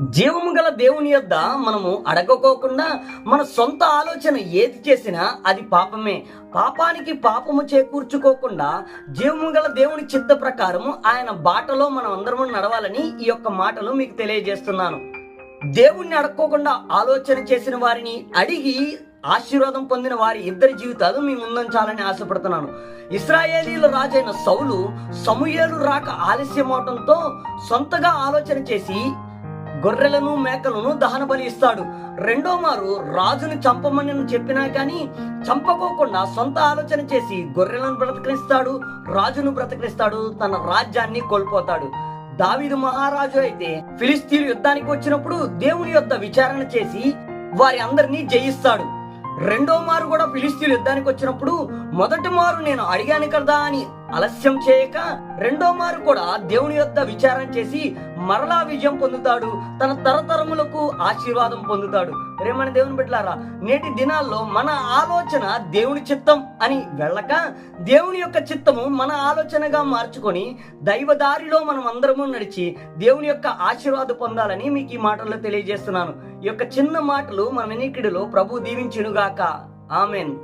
జీవము గల దేవుని యొద్ద మనము అడగకోకుండా మన సొంత ఆలోచన ఏది చేసినా అది పాపమే. పాపానికి పాపము చేకూర్చుకోకుండా జీవము గల దేవుని చిత్త ప్రకారము ఆయన బాటలో మనం అందరము నడవాలని ఈ యొక్క మాటలు మీకు తెలియజేస్తున్నాను. దేవుణ్ణి అడక్కోకుండా ఆలోచన చేసిన వారిని అడిగి ఆశీర్వాదం పొందిన వారి ఇద్దరి జీవితాలు మీ ముందుంచాలని ఆశపడుతున్నాను. ఇస్రాయేలీల రాజైన సౌలు సమూయేలు రాక ఆలస్యం అవటంతో సొంతగా ఆలోచన చేసి గొర్రెలను మేకలను దహన బలి ఇస్తాడు. రెండో మారు రాజును చంపమని చెప్పినా కానీ చంపకోకుండా సొంత ఆలోచన చేసి గొర్రెలను బ్రతకరిస్తాడు రాజును బ్రతకరిస్తాడు తన రాజ్యాన్ని కోల్పోతాడు. దావీదు మహారాజు అయితే ఫిలిస్తీన్ యుద్ధానికి వచ్చినప్పుడు దేవుని యొక్క విచారణ చేసి వారి అందరినీ జయిస్తాడు. రెండో మారు కూడా ఫిలిస్తీన్ యుద్ధానికి వచ్చినప్పుడు మొదటి మారు నేను అడిగాను కదా అని ఆలస్యం చేయక రెండో మారు కూడా దేవుని యొద్ద విచారం చేసి మరలా విజయం పొందుతాడు. తన తరతరములకు ఆశీర్వాదం పొందుతాడు. ప్రేమని దేవుని బిడ్డలారా నేటి దినాల్లో మన ఆలోచన దేవుని చిత్తం అని వెళ్ళక దేవుని యొక్క చిత్తము మన ఆలోచనగా మార్చుకొని దైవ దారిలో మనం అందరము నడిచి దేవుని యొక్క ఆశీర్వాదం పొందాలని మీకు ఈ మాటల్లో తెలియజేస్తున్నాను. ఈ యొక్క చిన్న మాటలు మన వినికిడిలో ప్రభు దీవించునుగాక. ఆమెన్.